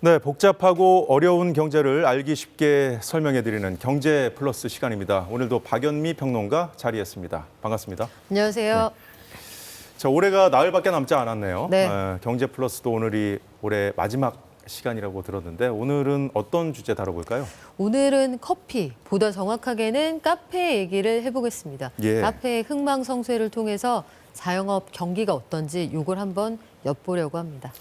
네, 복잡하고 어려운 경제를 알기 쉽게 설명해 드리는 경제 플러스 시간입니다. 오늘도 박연미 평론가 자리했습니다. 반갑습니다. 안녕하세요. 자, 올해가 나흘밖에 남지 않았네요. 네. 어, 경제 플러스도 오늘이 올해 마지막 시간이라고 들었는데 오늘은 어떤 주제 다뤄볼까요? 오늘은 커피, 보다 정확하게는 카페 얘기를 해보겠습니다. 예. 카페의 흥망성쇠를 통해서 자영업 경기가 어떤지 이걸 한번 엿보려고 합니다.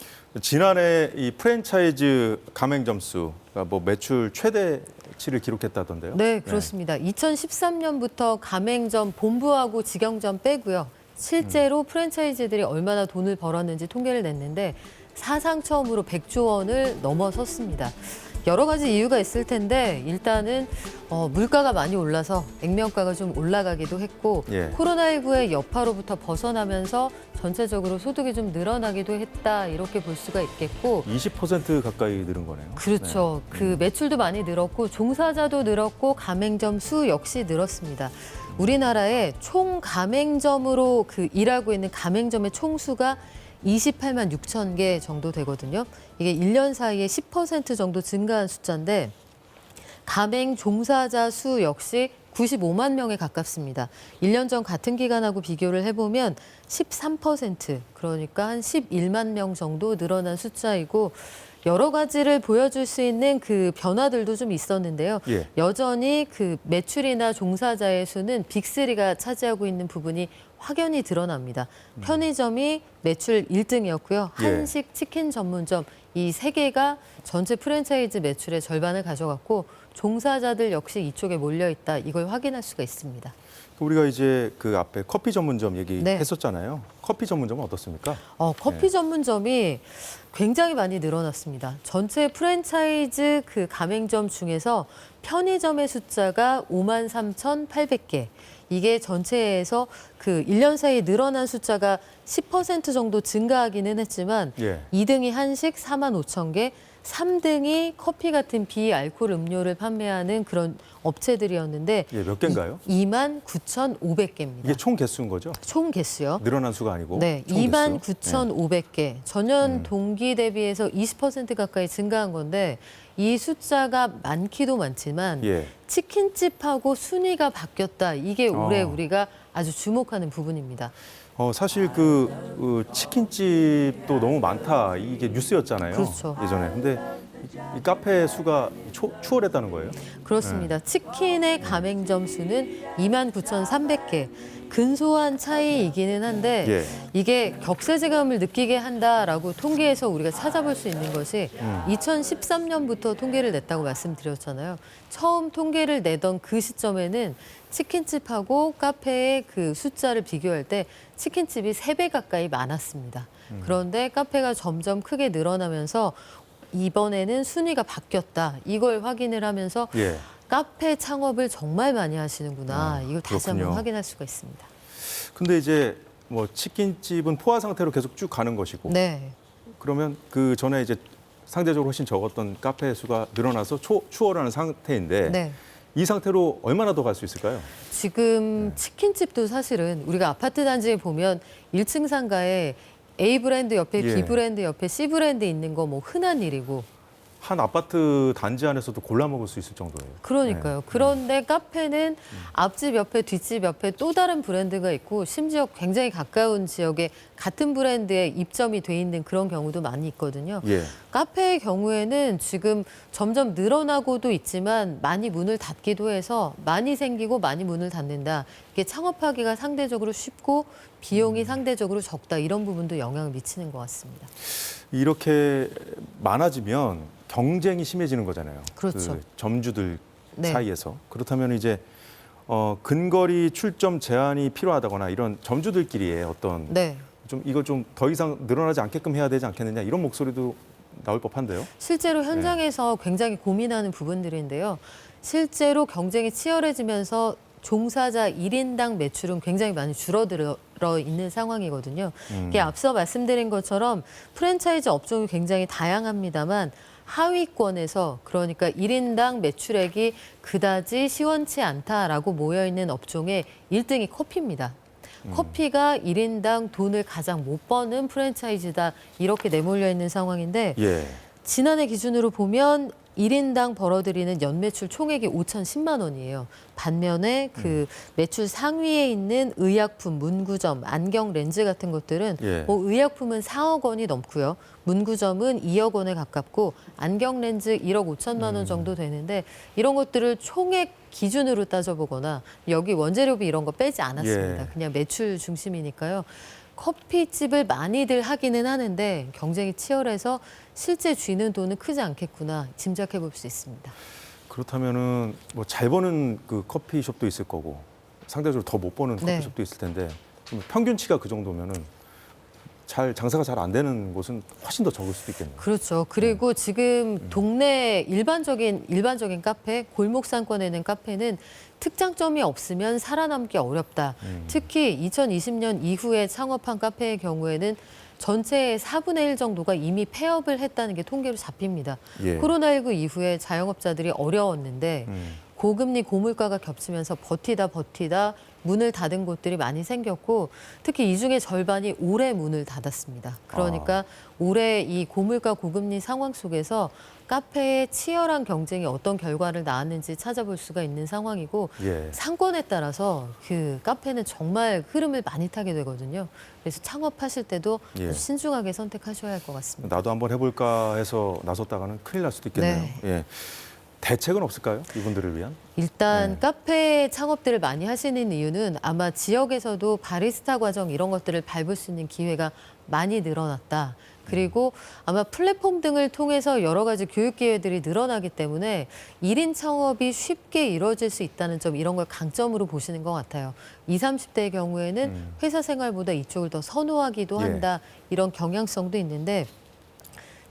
지난해 이 프랜차이즈 가맹 점 수가 뭐 매출 최대치를 기록했다던데요. 네, 그렇습니다. 2013년부터 가맹점 본부하고 직영점 빼고요. 실제로 프랜차이즈들이 얼마나 돈을 벌었는지 통계를 냈는데 사상 처음으로 100조 원을 넘어섰습니다. 여러 가지 이유가 있을 텐데 일단은 어, 물가가 많이 올라서 액면가가 좀 올라가기도 했고 예. 코로나19의 여파로부터 벗어나면서 전체적으로 소득이 좀 늘어나기도 했다 이렇게 볼 수가 있겠고 20% 가까이 늘은 거네요. 그렇죠. 그 매출도 많이 늘었고 종사자도 늘었고 가맹점 수 역시 늘었습니다. 우리나라의 총 가맹점으로 그 일하고 있는 가맹점의 총수가 28만 6천 개 정도 되거든요. 이게 1년 사이에 10% 정도 증가한 숫자인데 가맹 종사자 수 역시 95만 명에 가깝습니다. 1년 전 같은 기간하고 비교를 해보면 13% 그러니까 한 11만 명 정도 늘어난 숫자이고 여러 가지를 보여줄 수 있는 그 변화들도 좀 있었는데요. 예. 여전히 그 매출이나 종사자의 수는 빅3가 차지하고 있는 부분이 확연히 드러납니다. 편의점이 매출 1등이었고요. 예. 한식, 치킨 전문점 이 세 개가 전체 프랜차이즈 매출의 절반을 가져갔고 종사자들 역시 이쪽에 몰려 있다. 이걸 확인할 수가 있습니다. 우리가 이제 그 앞에 커피 전문점 네. 얘기했었잖아요. 커피 전문점은 어떻습니까? 어, 커피 네. 전문점이 굉장히 많이 늘어났습니다. 전체 프랜차이즈 그 가맹점 중에서 편의점의 숫자가 5만 3,800개. 이게 전체에서 그 1년 사이에 늘어난 숫자가 10% 정도 증가하기는 했지만 예. 2등이 한식 4만 5천 개, 3등이 커피 같은 비알코올 음료를 판매하는 그런 업체들이었는데 예, 몇 개인가요? 2만 9,500개입니다. 이게 총 개수인 거죠? 총 개수요. 늘어난 수가 아니고. 네, 총 2만 개수? 9,500개. 전년 음. 동기 대비해서 20% 가까이 증가한 건데 이 숫자가 많기도 많지만 예. 치킨집하고 순위가 바뀌었다. 이게 올해 어. 우리가 아주 주목하는 부분입니다. 어, 사실 그 어, 치킨집도 너무 많다 이게 뉴스였잖아요. 그렇죠. 예전에. 근데 이 카페 수가 초, 추월했다는 거예요. 그렇습니다. 치킨의 가맹점 수는 29,300개. 근소한 차이이기는 한데 예. 이게 격세지감을 느끼게 한다라고 통계에서 우리가 찾아볼 수 있는 것이 음. 2013년부터 통계를 냈다고 말씀드렸잖아요. 처음 통계를 내던 그 시점에는 치킨집하고 카페의 그 숫자를 비교할 때 치킨집이 세 배 가까이 많았습니다. 음. 그런데 카페가 점점 크게 늘어나면서 이번에는 순위가 바뀌었다. 이걸 확인을 하면서 예. 카페 창업을 정말 많이 하시는구나. 아, 이걸 다시 그렇군요. 한번 확인할 수가 있습니다. 근데 이제 뭐 치킨집은 포화 상태로 계속 쭉 가는 것이고 네. 그러면 그 전에 이제 상대적으로 훨씬 적었던 카페 수가 늘어나서 초, 추월하는 상태인데 네. 이 상태로 얼마나 더 갈 수 있을까요? 지금 네. 치킨집도 사실은 우리가 아파트 단지에 보면 1층 상가에 A 브랜드 옆에 예. B 브랜드 옆에 C 브랜드 있는 거 뭐 흔한 일이고 한 아파트 단지 안에서도 골라 먹을 수 있을 정도예요. 그러니까요. 네. 그런데 카페는 앞집 옆에 뒷집 옆에 또 다른 브랜드가 있고 심지어 굉장히 가까운 지역에 같은 브랜드에 입점이 돼 있는 그런 경우도 많이 있거든요. 예. 카페의 경우에는 지금 점점 늘어나고도 있지만 많이 문을 닫기도 해서 많이 생기고 많이 문을 닫는다. 이게 창업하기가 상대적으로 쉽고 비용이 상대적으로 적다. 이런 부분도 영향을 미치는 것 같습니다. 이렇게 많아지면 경쟁이 심해지는 거잖아요. 그렇죠. 그 점주들 네. 사이에서 그렇다면 이제 어, 근거리 출점 제한이 필요하다거나 이런 점주들끼리의 어떤 네. 좀 이걸 좀 더 이상 늘어나지 않게끔 해야 되지 않겠느냐 이런 목소리도 나올 법한데요. 실제로 현장에서 굉장히 고민하는 부분들인데요. 실제로 경쟁이 치열해지면서 종사자 1인당 매출은 굉장히 많이 줄어들어 있는 상황이거든요. 음. 이게 앞서 말씀드린 것처럼 프랜차이즈 업종이 굉장히 다양합니다만 하위권에서 그러니까 1인당 매출액이 그다지 시원치 않다라고 모여 있는 업종의 1등이 커피입니다. 커피가 1인당 돈을 가장 못 버는 프랜차이즈다 이렇게 내몰려 있는 상황인데 예. 지난해 기준으로 보면 1인당 벌어들이는 연매출 총액이 5,010만 원이에요. 반면에 그 매출 상위에 있는 의약품, 문구점, 안경, 렌즈 같은 것들은 예. 뭐 의약품은 4억 원이 넘고요. 문구점은 2억 원에 가깝고 안경 렌즈 1억 5천만 원 정도 되는데 이런 것들을 총액 기준으로 따져보거나 여기 원재료비 이런 거 빼지 않았습니다. 예. 그냥 매출 중심이니까요. 커피집을 많이들 하기는 하는데 경쟁이 치열해서 실제 쥐는 돈은 크지 않겠구나 짐작해 볼 수 있습니다. 그렇다면은 뭐 잘 버는 그 커피숍도 있을 거고 상대적으로 더 못 버는 네. 커피숍도 있을 텐데 평균치가 그 정도면은 잘 장사가 잘 안 되는 곳은 훨씬 더 적을 수도 있겠네요. 그렇죠. 그리고 지금 동네 일반적인 일반적인 카페, 골목 상권에 있는 카페는 특장점이 없으면 살아남기 어렵다. 음. 특히 2020년 이후에 창업한 카페의 경우에는 전체의 4분의 1 정도가 이미 폐업을 했다는 게 통계로 잡힙니다. 예. 코로나19 이후에 자영업자들이 어려웠는데 음. 고금리 고물가가 겹치면서 버티다 버티다 문을 닫은 곳들이 많이 생겼고 특히 이 중에 절반이 올해 문을 닫았습니다. 그러니까 올해 이 고물가 고금리 상황 속에서 카페의 치열한 경쟁이 어떤 결과를 낳았는지 찾아볼 수가 있는 상황이고 예. 상권에 따라서 그 카페는 정말 흐름을 많이 타게 되거든요. 그래서 창업하실 때도 예. 신중하게 선택하셔야 할 것 같습니다. 나도 한번 해볼까 해서 나섰다가는 큰일 날 수도 있겠네요. 네. 예. 대책은 없을까요? 이분들을 위한? 일단 네. 카페 창업들을 많이 하시는 이유는 아마 지역에서도 바리스타 과정 이런 것들을 밟을 수 있는 기회가 많이 늘어났다. 그리고 아마 플랫폼 등을 통해서 여러 가지 교육 기회들이 늘어나기 때문에 일인 창업이 쉽게 이루어질 수 있다는 점 이런 걸 강점으로 보시는 것 같아요. 20, 30대의 경우에는 음. 회사 생활보다 이쪽을 더 선호하기도 예. 한다. 이런 경향성도 있는데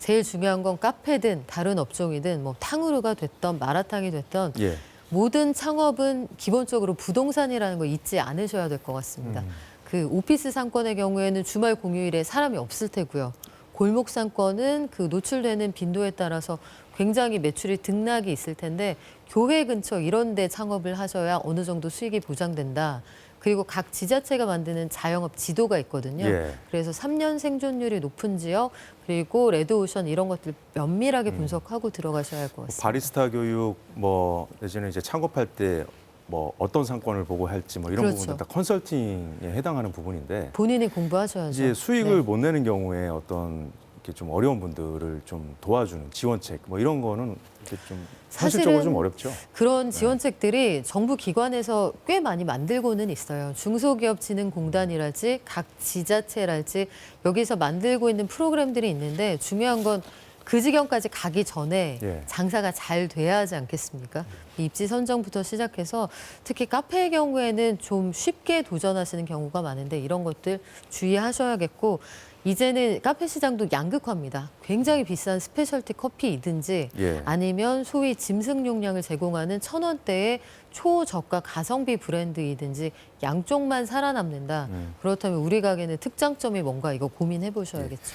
제일 중요한 건 카페든 다른 업종이든 뭐 탕후루가 됐던 마라탕이 됐던 예. 모든 창업은 기본적으로 부동산이라는 거 잊지 않으셔야 될 것 같습니다. 음. 그 오피스 상권의 경우에는 주말 공휴일에 사람이 없을 테고요. 골목 상권은 그 노출되는 빈도에 따라서 굉장히 매출이 등락이 있을 텐데 교회 근처 이런 데 창업을 하셔야 어느 정도 수익이 보장된다. 그리고 각 지자체가 만드는 자영업 지도가 있거든요. 예. 그래서 3년 생존율이 높은 지역 그리고 레드오션 이런 것들 면밀하게 분석하고 들어가셔야 할 것 같습니다. 바리스타 교육 뭐 내지는 이제 창업할 때 뭐 어떤 상권을 보고 할지 뭐 이런 그렇죠. 부분들 다 컨설팅에 해당하는 부분인데 본인이 공부하셔야죠. 이제 수익을 네. 못 내는 경우에 어떤 이렇게 좀 어려운 분들을 좀 도와주는 지원책 뭐 이런 거는 이렇게 좀 현실적으로 좀 어렵죠. 그런 지원책들이 정부 기관에서 꽤 많이 만들고는 있어요. 중소기업진흥공단이랄지 각 지자체랄지 여기서 만들고 있는 프로그램들이 있는데 중요한 건 그 지경까지 가기 전에 예. 장사가 잘 돼야 하지 않겠습니까? 입지 선정부터 시작해서 특히 카페의 경우에는 좀 쉽게 도전하시는 경우가 많은데 이런 것들 주의하셔야겠고 이제는 카페 시장도 양극화입니다. 굉장히 비싼 스페셜티 커피이든지 예. 아니면 소위 짐승 용량을 제공하는 천 원대의 초저가 가성비 브랜드이든지 양쪽만 살아남는다. 음. 그렇다면 우리 가게는 특장점이 뭔가 이거 고민해 보셔야겠죠.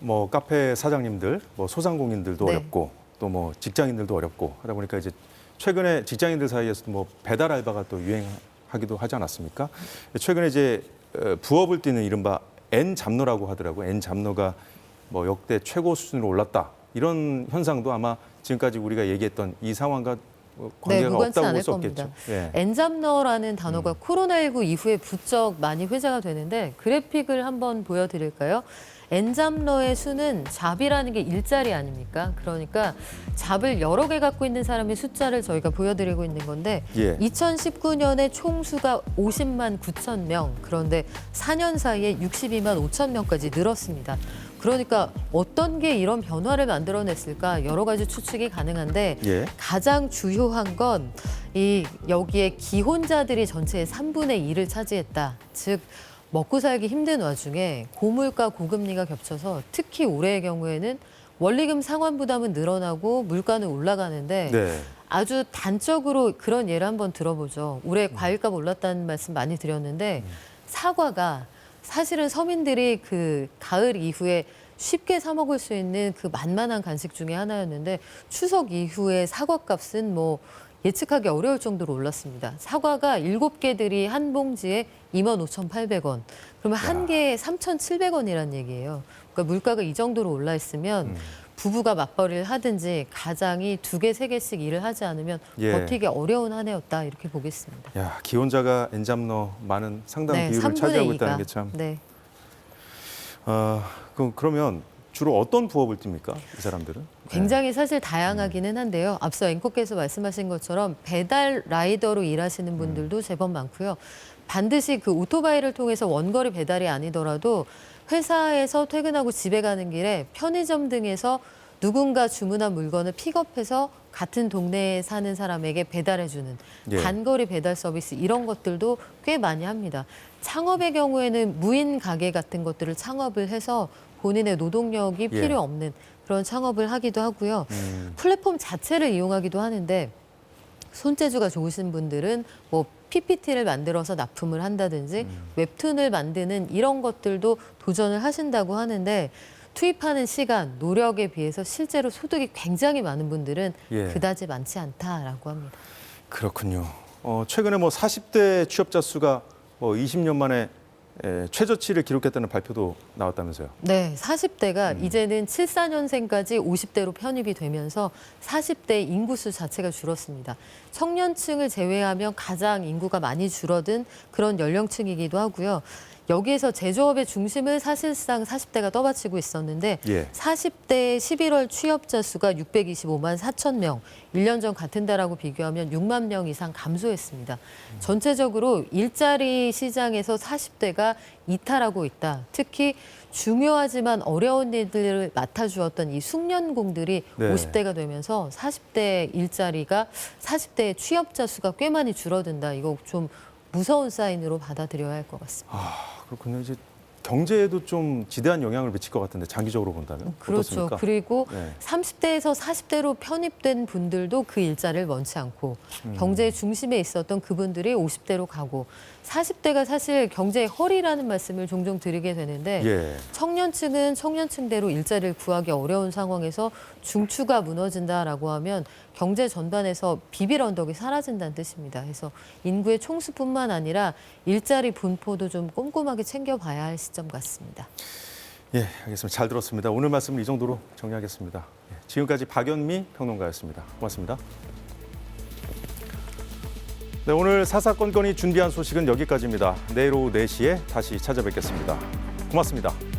뭐 카페 사장님들, 뭐 소상공인들도 네. 어렵고 또 뭐 직장인들도 어렵고 하다 보니까 이제 최근에 직장인들 사이에서도 뭐 배달 알바가 또 유행하기도 하지 않았습니까? 최근에 이제 어, 부업을 뛰는 이른바 N 잡노라고 하더라고요. N 잡노가 뭐 역대 최고 수준으로 올랐다. 이런 현상도 아마 지금까지 우리가 얘기했던 이 상황과 뭐 관계가 네, 없다고 볼 수 없겠죠. 예. 엔잡너라는 음. 단어가 코로나19 이후에 부쩍 많이 회자가 되는데 그래픽을 한번 보여드릴까요? 엔잡너의 수는 잡이라는 게 일자리 아닙니까? 그러니까 잡을 여러 개 갖고 있는 사람의 숫자를 저희가 보여드리고 있는 건데 예. 2019년에 총수가 50만 9천 명 그런데 4년 사이에 62만 5천 명까지 늘었습니다. 그러니까 어떤 게 이런 변화를 만들어냈을까 여러 가지 추측이 가능한데 예. 가장 주요한 건 이 여기에 기혼자들이 전체의 3분의 2를 차지했다. 즉 먹고 살기 힘든 와중에 고물가 고금리가 겹쳐서 특히 올해의 경우에는 원리금 상환 부담은 늘어나고 물가는 올라가는데 네. 아주 단적으로 그런 예를 한번 들어보죠. 올해 과일값 올랐다는 말씀 많이 드렸는데 사과가 사실은 서민들이 그 가을 이후에 쉽게 사 먹을 수 있는 그 만만한 간식 중에 하나였는데 추석 이후에 사과값은 뭐 예측하기 어려울 정도로 올랐습니다. 사과가 일곱 개들이 한 봉지에 25,800원. 그러면 한 개에 3,700원이라는 얘기예요. 그러니까 물가가 이 정도로 올라 있으면 음. 부부가 맞벌이를 하든지 가장이 두 개, 세 개씩 일을 하지 않으면 예. 버티기 어려운 한 해였다 이렇게 보겠습니다. 야, 기혼자가 엔잡러 많은 상당 비율을 3분의 차지하고 2가. 있다는 게 참. 네. 어, 그럼 그러면 주로 어떤 부업을 띱니까? 이 사람들은? 굉장히 사실 다양하기는 한데요. 앞서 앵커께서 말씀하신 것처럼 배달 라이더로 일하시는 분들도 제법 많고요. 반드시 그 오토바이를 통해서 원거리 배달이 아니더라도 회사에서 퇴근하고 집에 가는 길에 편의점 등에서 누군가 주문한 물건을 픽업해서 같은 동네에 사는 사람에게 배달해주는 예. 단거리 배달 서비스 이런 것들도 꽤 많이 합니다. 창업의 경우에는 무인 가게 같은 것들을 창업을 해서 본인의 노동력이 예. 필요 없는 그런 창업을 하기도 하고요. 음, 플랫폼 자체를 이용하기도 하는데 손재주가 좋으신 분들은 뭐 PPT를 만들어서 납품을 한다든지 음. 웹툰을 만드는 이런 것들도 도전을 하신다고 하는데 투입하는 시간, 노력에 비해서 실제로 소득이 굉장히 많은 분들은 예. 그다지 많지 않다라고 합니다. 그렇군요. 어, 최근에 뭐 40대 취업자 수가 뭐 20년 만에 에, 최저치를 기록했다는 발표도 나왔다면서요. 네, 40대가 음. 이제는 74년생까지 50대로 편입이 되면서 40대 인구수 자체가 줄었습니다. 청년층을 제외하면 가장 인구가 많이 줄어든 그런 연령층이기도 하고요. 여기에서 제조업의 중심을 사실상 40대가 떠받치고 있었는데 예. 40대 11월 취업자 수가 625만 4천 명, 1년 전 같은 달하고 비교하면 6만 명 이상 감소했습니다. 전체적으로 일자리 시장에서 40대가 이탈하고 있다. 특히 중요하지만 어려운 일들을 맡아주었던 이 숙련공들이 네. 50대가 되면서 40대 일자리가 40대 취업자 수가 꽤 많이 줄어든다. 이거 좀 무서운 사인으로 받아들여야 할 것 같습니다. 아, 그렇군요. 이제 경제에도 좀 지대한 영향을 미칠 것 같은데 장기적으로 본다면 그렇죠. 어떻습니까? 그리고 네. 30대에서 40대로 편입된 분들도 그 일자리를 원치 않고 음. 경제의 중심에 있었던 그분들이 50대로 가고 40대가 사실 경제의 허리라는 말씀을 종종 드리게 되는데 예. 청년층은 청년층대로 일자리를 구하기 어려운 상황에서 중추가 무너진다라고 하면 경제 전반에서 비빌 언덕이 사라진다는 뜻입니다. 그래서 인구의 총수뿐만 아니라 일자리 분포도 좀 꼼꼼하게 챙겨봐야 할 시점 같습니다. 예, 알겠습니다. 잘 들었습니다. 오늘 말씀을 이 정도로 정리하겠습니다. 예, 지금까지 박연미 평론가였습니다. 고맙습니다. 네, 오늘 사사건건이 준비한 소식은 여기까지입니다. 내일 오후 4시에 다시 찾아뵙겠습니다. 고맙습니다.